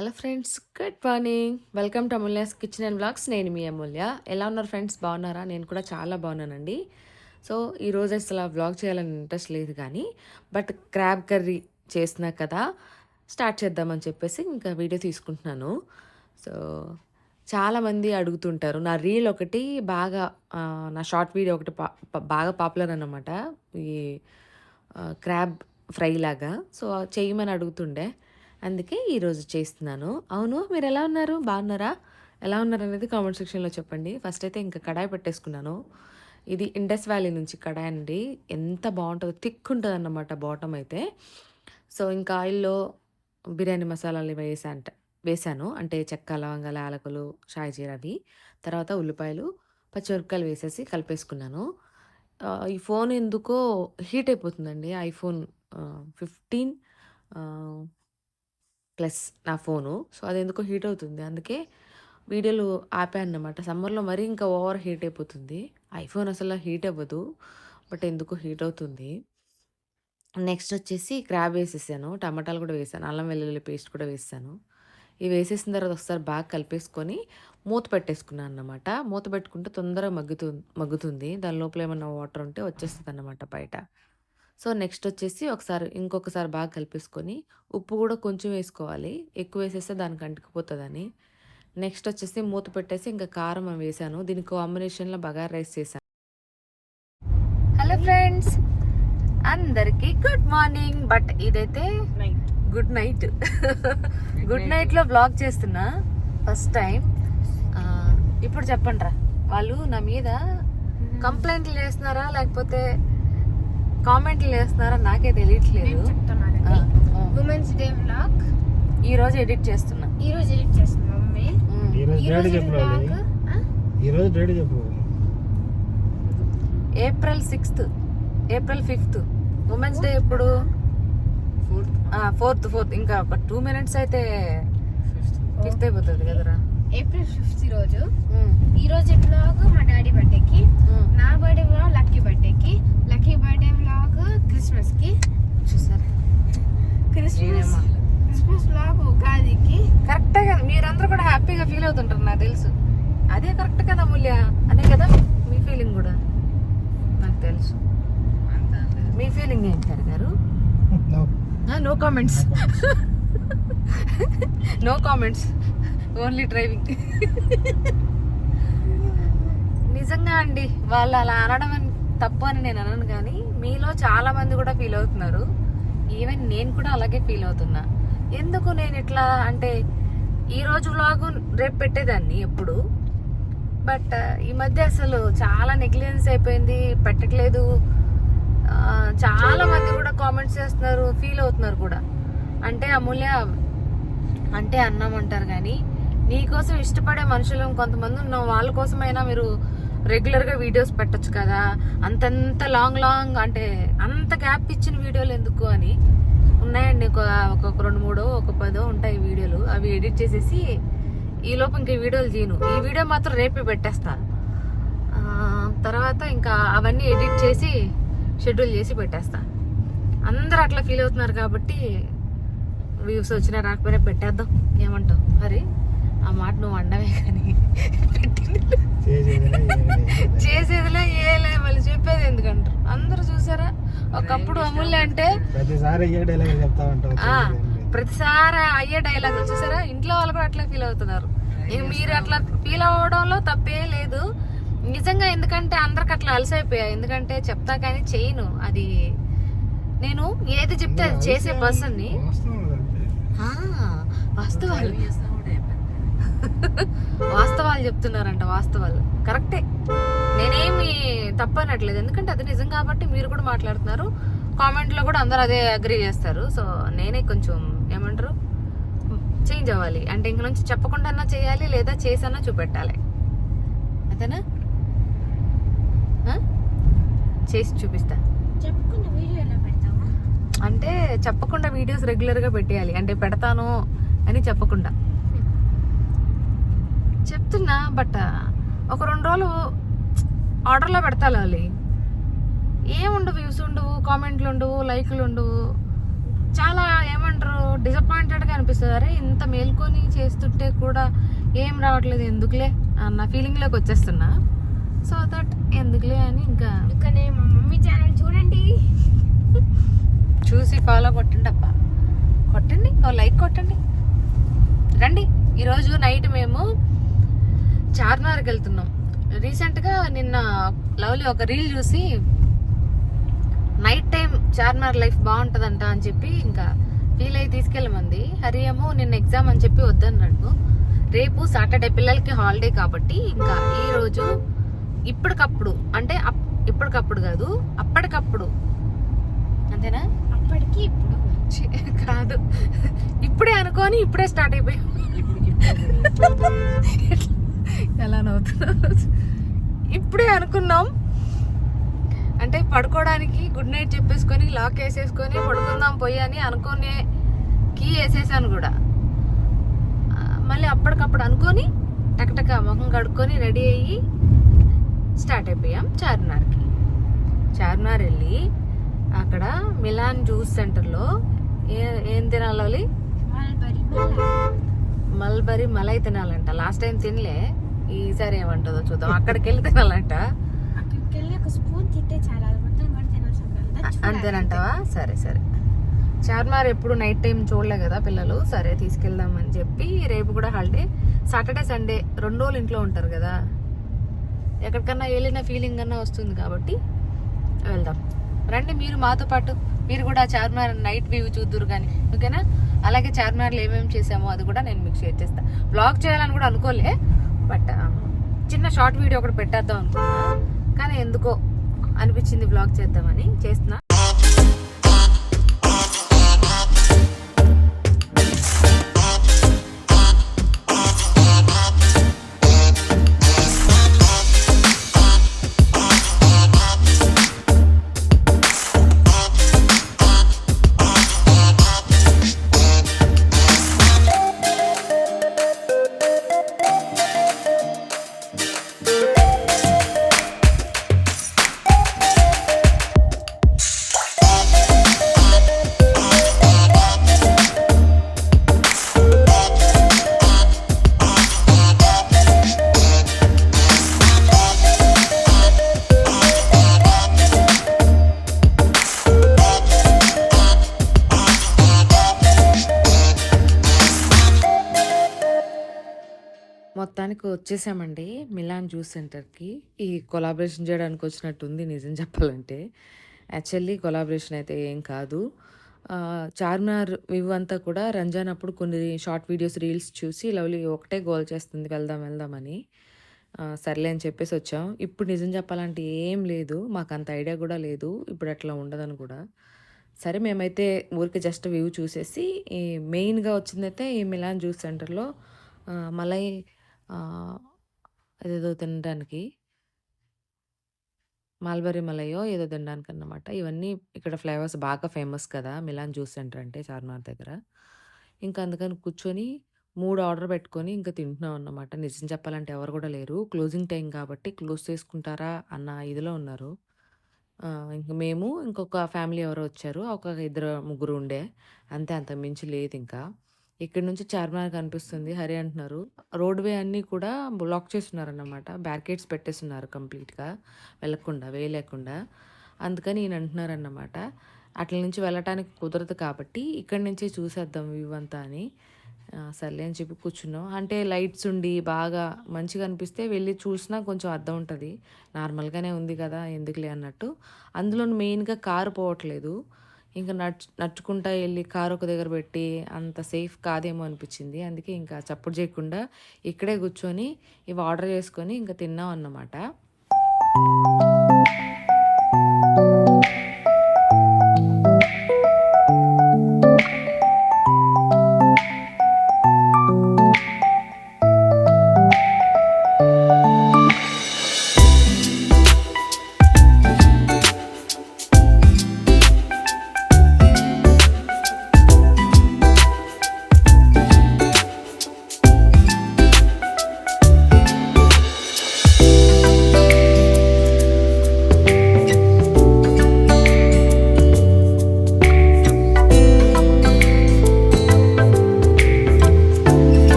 Hello friends good morning. Welcome to Amulya's kitchen and vlogs. నేను మీ అమూల్య. ఎలా ఉన్నారు ఫ్రెండ్స్? బాగున్నారా? నేను కూడా చాలా బాగున్నానండి. సో ఈరోజు అసలు బ్లాగ్ చేయాలని ఇంట్రెస్ట్ లేదు కానీ బట్ క్రాబ్ కర్రీ చేసినా కదా స్టార్ట్ చేద్దామని చెప్పేసి ఇంకా వీడియో తీసుకుంటున్నాను. సో చాలామంది అడుగుతుంటారు. నా రీల్ ఒకటి బాగా నా షార్ట్ వీడియో ఒకటి పా- బాగా పాపులర్ అనమాట ఈ క్రాబ్ ఫ్రై లాగా. సో చేయమని అడుగుతుండే. అందుకే ఈరోజు చేస్తున్నాను. అవును మీరు ఎలా ఉన్నారు? బాగున్నారా? ఎలా ఉన్నారు అనేది కామెంట్ సెక్షన్లో చెప్పండి. ఫస్ట్ అయితే ఇంకా కడాయి పెట్టేసుకున్నాను. ఇది ఇండస్ వ్యాలీ నుంచి కడాయి అండి. ఎంత బాగుంటుందో థిక్ ఉంటుంది అన్నమాట బాటమ్ అయితే. సో ఇంకా ఆయిల్లో బిర్యానీ మసాలాలు వేసాంట వేసాను. అంటే చెక్క లవంగాల యాలకులు షాయి అవి. తర్వాత ఉల్లిపాయలు పచ్చిమిరపకాయలు వేసేసి కలిపేసుకున్నాను. ఈ ఫోన్ ఎందుకో హీట్ అయిపోతుందండి. ఐఫోన్ ఫిఫ్టీన్ ప్లస్ నా ఫోను. సో అది ఎందుకో హీట్ అవుతుంది. అందుకే వీడియోలు ఆపాను అన్నమాట. సమ్మర్లో మరీ ఇంకా ఓవర్ హీట్ అయిపోతుంది. ఐఫోన్ అసలు హీట్ అవ్వదు. బట్ ఎందుకో హీట్ అవుతుంది. నెక్స్ట్ వచ్చేసి క్రాబ్ వేసేసాను. టమాటాలు కూడా వేసాను. అల్లం వెల్లుల్లి పేస్ట్ కూడా వేసాను. ఇవి వేసేసిన తర్వాత ఒకసారి బాగా కలిపేసుకొని మూత పెట్టేసుకున్నాను అన్నమాట. మూత పెట్టుకుంటే తొందరగా మగ్గుతు మగ్గుతుంది. దాని లోపల ఏమన్నా వాటర్ ఉంటే వచ్చేస్తుంది అన్నమాట బయట. సో నెక్స్ట్ వచ్చేసి ఒకసారి ఇంకొకసారి బాగా కలిపేసుకొని ఉప్పు కూడా కొంచెం వేసుకోవాలి. ఎక్కువ వేసేస్తే దానికి అంటుకుపోతుందని. నెక్స్ట్ వచ్చేసి మూత పెట్టేసి ఇంకా కారం వేసాను. దీనికి కాంబినేషన్లో బగారా రైస్ చేశాను. హలో ఫ్రెండ్స్ అందరికీ గుడ్ మార్నింగ్. బట్ ఇదైతే గుడ్ నైట్. గుడ్ నైట్లో బ్లాగ్ చేస్తున్నా. First time. ఇప్పుడు చెప్పండి రా వాళ్ళు నా మీద కంప్లైంట్లు చేస్తున్నారా? లేకపోతే కామెంట్లు చేస్తున్నారా నాకే తెలియట్లేదు. ఉమెన్స్ డే వ్లాగ్ ఈ రోజు ఎడిట్ చేస్తున్నా. ఈ రోజు ఎడిట్ చేస్తుంది మమ్మీ. ఈ రోజు ఈ డేట్ రోజు చెప్పు April sixth April fifth women's day ఎప్పుడు? ఫోర్త్ ఫోర్త్ ఇంకా ఒక టూ మినిట్స్ అయితే ఫిఫ్త్ అయిపోతుంది కదరా. ఏప్రిల్ ఫిఫ్త్ రోజు. ఈ రోజు వ్లాగ్ మా డాడీ బర్త్డేకి. నా బర్త్డే వ్లాగ్ లక్కీ బర్త్డేకి లక్కీ బర్త్డే వ్లాగ్ క్రిస్మస్కి చూసారా క్రిస్మస్ నేనేమో. క్రిస్మస్ వ్లాగ్ ఉగాదికి కరెక్టే కదా మీరందరూ కూడా హ్యాపీగా ఫీల్ అవుతుంటారు నాకు తెలుసు. అదే కరెక్ట్ కదా మూల్య అదే కదా మీ ఫీలింగ్ కూడా? నాకు తెలుసు. మీ ఫీలింగ్ ఏంటి హరి గారు. No comments no comments only driving నిజంగా అండి వాళ్ళు అలా అనడం అని తప్పు అని నేను అనను కానీ మీలో చాలా మంది కూడా ఫీల్ అవుతున్నారు. ఈవెన్ నేను కూడా అలాగే ఫీల్ అవుతున్నా. ఎందుకు నేను ఇట్లా అంటే ఈ రోజు వ్లాగు రేపు పెట్టేదాన్ని ఎప్పుడు. బట్ uh, ఈ మధ్య అసలు చాలా నెగ్లిజెన్స్ అయిపోయింది పెట్టట్లేదు. చాలా మంది కూడా కామెంట్స్ చేస్తున్నారు ఫీల్ అవుతున్నారు కూడా. అంటే అమూల్య అంటే అన్నం అంటారు కానీ నీకోసం ఇష్టపడే మనుషులు కొంతమంది ఉన్నాం వాళ్ళ కోసమైనా మీరు రెగ్యులర్గా వీడియోస్ పెట్టచ్చు కదా. అంతంత లాంగ్ లాంగ్ అంటే అంత గ్యాప్ ఇచ్చిన వీడియోలు ఎందుకు అని. ఉన్నాయండి. ఒక ఒక రెండు మూడో ఒక పదో ఉంటాయి వీడియోలు. అవి ఎడిట్ చేసేసి ఈ లోపు ఇంక ఈ వీడియోలు చేయను ఈ వీడియో మాత్రం రేపే పెట్టేస్తా. తర్వాత ఇంకా అవన్నీ ఎడిట్ చేసి షెడ్యూల్ చేసి పెట్టేస్తా. అందరూ అట్లా ఫీల్ అవుతున్నారు కాబట్టి వ్యూస్ వచ్చినా రాకపోయినా పెట్టేద్దాం. ఏమంటావు? మరి ఆ మాట నువ్వు అండవే కానీ పెట్టింది చేసేదిలే, ఏమీ చేసేదిలే ఏలే మళ్ళీ చెప్పేది ఎందుకంటారు అందరూ చూసారా ఒకప్పుడు అమూల్య అంటే ప్రతిసారి ఏ డైలాగ్ చెప్తా ఉంటావు. ప్రతిసారి అయ్యే డైలాగ్ చూసారా? ఇంట్లో వాళ్ళు కూడా అట్లా ఫీల్ అవుతున్నారు. ఇక మీరు అట్లా ఫీల్ అవ్వడంలో తప్పే లేదు. నిజంగా ఎందుకంటే అందరికి అట్లా అలసైపోయా. ఎందుకంటే చెప్తా కానీ చేయను. అది నేను ఏది చెప్తే అది చేసే పర్సన్ని. వాస్తవం వాస్తవాలు. వాస్తవాలు చెప్తున్నారంట వాస్తవాలు. కరెక్టే. నేనేమి తప్పనట్లేదు. ఎందుకంటే అది నిజం కాబట్టి మీరు కూడా మాట్లాడుతున్నారు. కామెంట్లో కూడా అందరు అదే అగ్రి చేస్తారు. సో నేనే కొంచెం ఏమంటారు? చేంజ్ అవ్వాలి. అంటే ఇంక నుంచి చెప్పకుండా చేయాలి లేదా చేసన్నా చూపెట్టాలి. అంతేనా? ఆ? చేసి చూపిస్తా. అంటే చెప్పకుండా వీడియోస్ రెగ్యులర్గా పెట్టేయాలి. అంటే పెడతాను అని చెప్పకుండా. చెప్తున్నా బట్ ఒక రెండు రోజులు ఆర్డర్లో పెడతాలి ఏముండవు వ్యూస్ ఉండవు కామెంట్లు ఉండవు లైక్లు ఉండవు. చాలా ఏమంటారు డిసప్పాయింటెడ్గా అనిపిస్తుంది. అరే ఇంత మేల్కొని చేస్తుంటే కూడా ఏం రావట్లేదు ఎందుకులే అన్న ఫీలింగ్లోకి వచ్చేస్తున్నా. సో దట్ ఎందుకులే అని ఇంకా అందుకనే మా మమ్మీ ఛానల్ చూడండి. చూసి ఫాలో కొట్టండి అబ్బా. కొట్టండి ఓ లైక్ కొట్టండి. రండి ఈరోజు నైట్ మేము చార్మినార్కి వెళ్తున్నాం. రీసెంట్గా నిన్న లవ్లీ ఒక రీల్ చూసి నైట్ టైం చార్మినార్ లైఫ్ బాగుంటుందంట అని చెప్పి ఇంకా ఫీల్ అయ్యి తీసుకెళ్ళమంది. హరి ఏమో నిన్న ఎగ్జామ్ అని చెప్పి వద్దన్నాడు. రేపు సాటర్డే పిల్లలకి హాలిడే కాబట్టి ఇంకా ఈ రోజు ఇప్పటికప్పుడు అంటే ఇప్పటికప్పుడు కాదు అప్పటికప్పుడు. అంతేనా? అప్పటికి ఇప్పుడు. కాదు. ఇప్పుడే అనుకొని ఇప్పుడే స్టార్ట్ అయిపోయాం. ఎలా నవ్వుతున్నారు. ఇప్పుడే అనుకున్నాం. అంటే పడుకోవడానికి గుడ్ నైట్ చెప్పేసుకొని లాక్ వేసేసుకొని పడుకుందాం పోయి అని అనుకునే కీ వేసేసాను కూడా. మళ్ళీ అప్పటికప్పుడు అనుకొని టకటక ముఖం కడుక్కొని రెడీ అయ్యి స్టార్ట్ అయిపోయాం చార్మినార్కి. చార్మినార్ వెళ్ళి అక్కడ మిలాన్ జ్యూస్ సెంటర్లో ఏ ఏం తినాలి? మల్బరీ మలై. మల్బరీ మలై తినాలంట. లాస్ట్ టైం తినలే. ఈసారి ఏమంటుందో చూద్దాం. అక్కడికి వెళ్ళి తినాలంట. అంతేనంటావా? సరే సరే. చార్మినార్ ఎప్పుడు నైట్ టైం చూడలే కదా పిల్లలు. సరే తీసుకెళ్దామని చెప్పి రేపు కూడా హాలిడే. సాటర్డే సండే రెండు రోజులు ఇంట్లో ఉంటారు కదా. ఎక్కడికన్నా వెళ్ళిన ఫీలింగ్ అన్నా వస్తుంది కాబట్టి వెళ్దాం. రండి మీరు మాతో పాటు. మీరు కూడా చార్మినార్ నైట్ వ్యూ చూద్దురు కానీ ఓకేనా? అలాగే చార్మినార్లో ఏమేమి చేసామో అది కూడా నేను మీకు షేర్ చేస్తాను బ్లాగ్ చేయాలని కూడా అనుకోలే. బట్ చిన్న షార్ట్ వీడియో ఒకటి పెట్టేద్దాం అనుకున్నా. కానీ ఎందుకో అనిపించింది బ్లాగ్ చేద్దామని. చేస్తున్నా. మొత్తానికి వచ్చేసామండి మిలాన్ జ్యూస్ సెంటర్కి. ఈ కొలాబరేషన్ చేయడానికి వచ్చినట్టుంది నిజం చెప్పాలంటే. యాక్చువల్లీ కొలాబరేషన్ అయితే ఏం కాదు. చార్మినార్ వ్యూ అంతా కూడా రంజాన్ అప్పుడు కొన్ని షార్ట్ వీడియోస్ రీల్స్ చూసి లవ్లీ ఒకటే గోల్ చేస్తుంది వెళ్దాం వెళ్దామని సర్లే అని చెప్పేసి వచ్చాం. ఇప్పుడు నిజం చెప్పాలంటే ఏం లేదు. మాకు అంత ఐడియా కూడా లేదు. ఇప్పుడు అట్లా ఉండదని కూడా. సరే మేమైతే ఊరికి జస్ట్ వ్యూ చూసేసి ఈ మెయిన్గా వచ్చిందైతే ఈ మిలాన్ జ్యూస్ సెంటర్లో మలై అదేదో తినడానికి. మాల్బరీ మలయో ఏదో తినడానికి అన్నమాట ఇవన్నీ ఇక్కడ ఫ్లేవర్స్ బాగా ఫేమస్ కదా మిలాన్ జ్యూస్ సెంటర్ అంటే చార్మినార్ దగ్గర. ఇంకా అందుకని కూర్చొని మూడు ఆర్డర్ పెట్టుకొని ఇంకా తింటున్నాం అన్నమాట. నిజం చెప్పాలంటే ఎవరు కూడా లేరు. క్లోజింగ్ టైం కాబట్టి క్లోజ్ చేసుకుంటారా అన్న ఇదిలో ఉన్నారు. ఇంకా మేము ఇంకొక ఫ్యామిలీ ఎవరో వచ్చారు. ఒక ఇద్దరు ముగ్గురు ఉండే. అంతే అంత మించి లేదు ఇంకా. ఇక్కడ నుంచి చార్మినార్ కనిపిస్తుంది. హరి అంటున్నారు. రోడ్ వే అన్నీ కూడా బ్లాక్ చేస్తున్నారు అన్నమాట బ్యారికేడ్స్ పెట్టేస్తున్నారు కంప్లీట్గా. వెళ్ళకుండా వేయలేకుండా. అందుకని ఈయన అంటున్నారు అన్నమాట అట్ల నుంచి వెళ్ళటానికి కుదరదు కాబట్టి ఇక్కడి నుంచే చూసేద్దాం వ్యూ అంతా అని. సర్లే అని చెప్పి కూర్చున్నాం. అంటే లైట్స్ ఉండి బాగా మంచిగా అనిపిస్తే వెళ్ళి చూసినా కొంచెం అర్థం ఉంటుంది. నార్మల్గానే ఉంది కదా ఎందుకులే అన్నట్టు. అందులో మెయిన్గా కారు పోవట్లేదు. ఇంకా నడుచు నడుచుకుంటా వెళ్ళి కారు ఒక దగ్గర పెట్టి అంత సేఫ్ కాదేమో అనిపించింది. అందుకే ఇంకా చప్పుడు చేయకుండా ఇక్కడే కూర్చొని ఇవి ఆర్డర్ చేసుకొని ఇంకా తిన్నాం అన్నమాట. thank you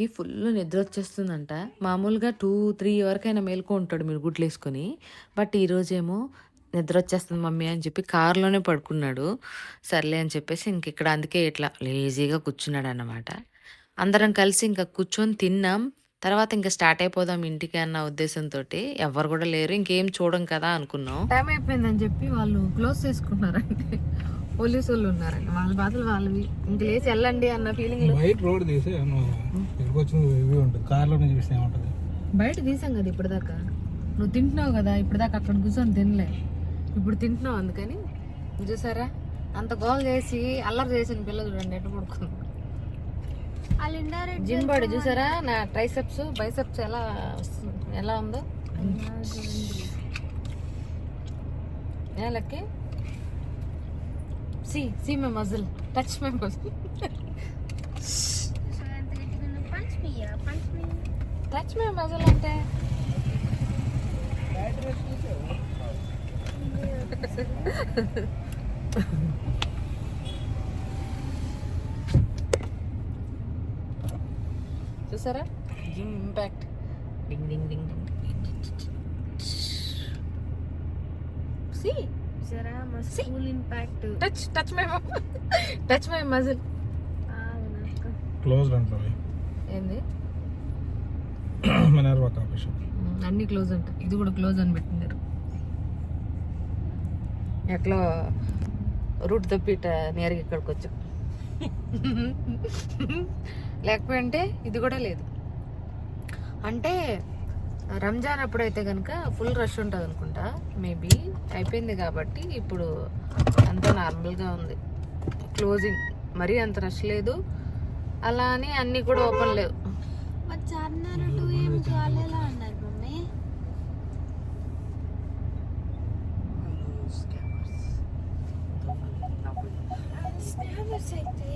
లక్కీకి ఫుల్ నిద్ర వచ్చేస్తుందంట. మామూలుగా టూ త్రీ వరకైనా మేలుకో ఉంటాడు మీరు గుడ్లు వేసుకొని బట్ ఈరోజేమో నిద్ర వచ్చేస్తుంది మమ్మీ అని చెప్పి కారులోనే పడుకున్నాడు. సర్లే అని చెప్పేసి ఇంక ఇక్కడ అందుకే ఇట్లా లేజీగా కూర్చున్నాడు అన్నమాట అందరం కలిసి ఇంకా కూర్చొని తిన్నాం. తర్వాత ఇంకా స్టార్ట్ అయిపోదాం ఇంటికి అన్న ఉద్దేశంతో ఎవరు కూడా లేరు. ఇంకేం చూడం కదా అనుకున్నాం. టైం అయిపోయిందని చెప్పి వాళ్ళు క్లోజ్ చేసుకున్నారండి. పోలీసు వాళ్ళు ఉన్నారండి. వాళ్ళ బాధలు వాళ్ళవి. ఇంక లేచి వెళ్ళండి అన్న ఫీలింగ్ రోడ్ తీసి ఇక్కడికి వచ్చి ఇవి ఉంటుంది. కార్లోనే చూస్తే ఏముంటుంది? బయట తీసాం కదా ఇప్పటిదాకా. నువ్వు తింటున్నావు కదా ఇప్పటిదాకా అక్కడ కూర్చొని తినలే. ఇప్పుడు తింటున్నావు అందుకని. చూసారా? అంత గోల్ చేసి అల్లరి చేసిన పిల్ల చూడండి ఎట్టు ఇండైరెక్ట్ జిమ్ బాడీ చూసారా? నా ట్రైసెప్స్ బైసెప్స్ ఎలా వస్తుంది? ఎలా ఉందో? ఏ Lucky? See see my muscle. Touch my muscle punch me punch me touch my muscle అంటే చూసారా gym impact ding ding ding C జరా మా school impact touch touch my touch my muscle close అంటారు ఏంది? మినర్వా కాఫీ షాప్ అన్ని close అంట. ఇది కూడా క్లోజ్ అని పెట్టినారు ఎట్లా రూట్ తప్పిట నేరుగా ఇక్కడికి వచ్చాం. లేకపోతే ఇది కూడా లేదు. అంటే రంజాన్ అప్పుడైతే కనుక ఫుల్ రష్ ఉంటుంది అనుకుంటా. మేబీ అయిపోయింది కాబట్టి ఇప్పుడు అంతా నార్మల్గా ఉంది. క్లోజింగ్ మరీ అంత రష్ లేదు. అలా అని అన్నీ కూడా ఓపెన్ లేవు. చార్మినార్ టూ ఏం కాలేలా అన్నారు మమ్మీ స్నాపర్స్ అయితే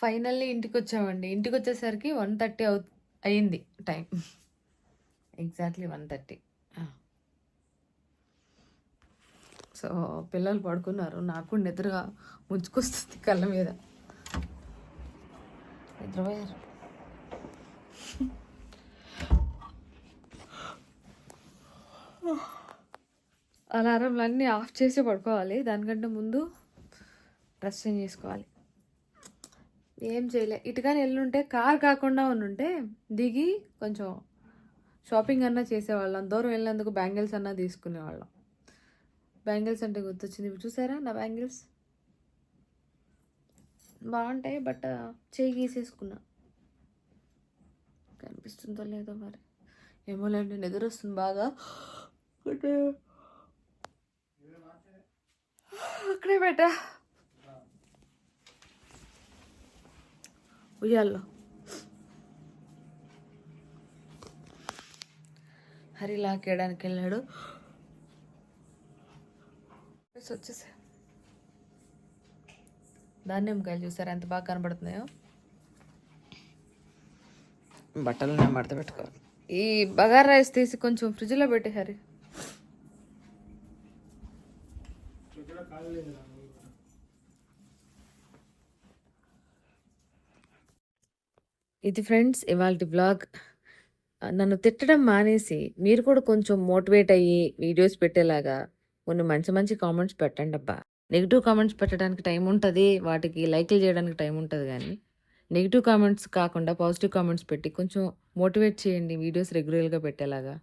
ఫైనల్లీ ఇంటికి వచ్చామండి ఇంటికి వచ్చేసరికి వన్ థర్టీ అవు అయింది time. Exactly one thirty. So పిల్లలు పడుకున్నారు. నాకు నిద్రగా ముంచుకొస్తుంది కళ్ళ మీద. నిద్రపోయారు. అలారంలు అన్నీ ఆఫ్ చేసి పడుకోవాలి. దానికంటే ముందు డ్రెస్ చేంజ్ చేసుకోవాలి. ఏం చేయలే. ఇటుగానే ఎల్లుంటే కార్ కాకుండా ఉండుంటే దిగి కొంచెం షాపింగ్ అన్నా చేసేవాళ్ళం. దూరం వెళ్ళినందుకు బ్యాంగిల్స్ అన్నా తీసుకునేవాళ్ళం. బ్యాంగిల్స్ అంటే గుర్తొచ్చింది. ఇవి చూసారా? నా బ్యాంగిల్స్? బాగుంటాయి బట్ చేయి గీసేసుకున్నా. కనిపిస్తుందో లేదో మరి. ఏమో ఏమోలేండి నిద్ర వస్తుంది బాగా. అంటే అక్కడే పెట్టా. ఉయ్యాల్లో. హరి లాకేయడానికి వెళ్ళాడు. వచ్చేసా. ధాన్యంకాయలు చూసారా? ఎంత బాగా కనబడుతున్నాయో. బట్టలు నేను మడత పెట్టుకోవాలి ఈ బగారా రైస్ తీసి కొంచెం ఫ్రిడ్జ్లో పెట్టి హరి. ఇది ఫ్రెండ్స్ ఇవాళ బ్లాగ్ నన్ను తిట్టడం మానేసి మీరు కూడా కొంచెం మోటివేట్ అయ్యి వీడియోస్ పెట్టేలాగా కొన్ని మంచి మంచి కామెంట్స్ పెట్టండి అబ్బా. నెగిటివ్ కామెంట్స్ పెట్టడానికి టైం ఉంటుంది వాటికి లైక్లు చేయడానికి టైం ఉంటుంది కానీ నెగిటివ్ కామెంట్స్ కాకుండా పాజిటివ్ కామెంట్స్ పెట్టి కొంచెం మోటివేట్ చేయండి వీడియోస్ రెగ్యులర్గా పెట్టేలాగా.